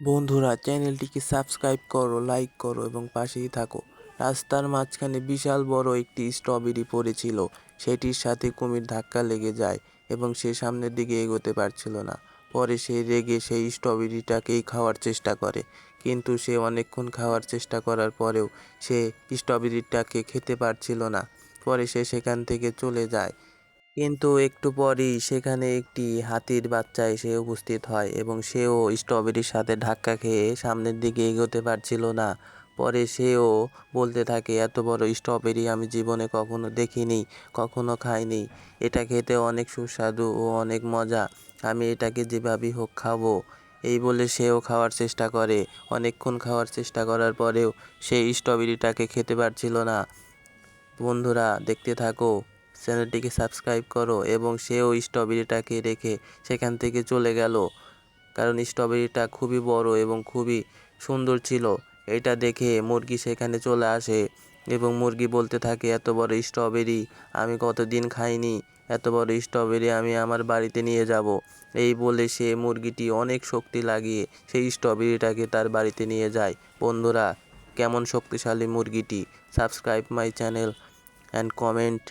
বন্ধুরা, চ্যানেলটিকে সাবস্ক্রাইব করো, লাইক করো এবং পাশেই থাকো। রাস্তার মাঝখানে বিশাল বড় একটি স্ট্রবেরি পড়েছিল। সেটির সাথে কুমির ধাক্কা লেগে যায় এবং সে সামনের দিকে এগোতে পারছিল না। পরে সে রেগে সেই স্ট্রবেরিটাকেই খাওয়ার চেষ্টা করে। কিন্তু সে অনেকক্ষণ খাওয়ার চেষ্টা করার পরেও সে স্ট্রবেরিটাকে খেতে পারছিল না। পরে সে সেখান থেকে চলে যায় কিন্তু একটু পরেই সেখানে একটি হাতির বাচ্চা এসে উপস্থিত হয় এবং সেও স্ট্রবেরির সাথে ধাক্কা খেয়ে সামনের দিকে এগোতে পারছিল না। পরে সেও বলতে থাকে, এত বড় স্ট্রবেরি আমি জীবনে কখনো দেখিনি, কখনো খাইনি। এটা খেতে অনেক সুস্বাদু ও অনেক মজা। আমি এটাকে যেভাবেই হোক খাব। এই বলে সেও খাওয়ার চেষ্টা করে। অনেকক্ষণ খাওয়ার চেষ্টা করার পরেও সেই স্ট্রবেরিটাকে খেতে পারছিল না। বন্ধুরা, দেখতে থাকো। চ্যানেলটিকে সাবস্ক্রাইব করো এবং সেও স্ট্রবেরিটাকে রেখে সেখান থেকে চলে গেল। কারণ স্ট্রবেরিটা খুবই বড় এবং খুবই সুন্দর ছিল। এটা দেখে মুরগি সেখানে চলে আসে এবং মুরগি বলতে থাকে, এত বড় স্ট্রবেরি আমি কতদিন খাইনি, এত বড় স্ট্রবেরি আমি আমার বাড়িতে নিয়ে যাব। এই বলে সে মুরগিটি অনেক শক্তি লাগিয়ে সেই স্ট্রবেরিটাকে তার বাড়িতে নিয়ে যায়। বন্ধুরা, কেমন শক্তিশালী মুরগিটি? Subscribe my channel and comment.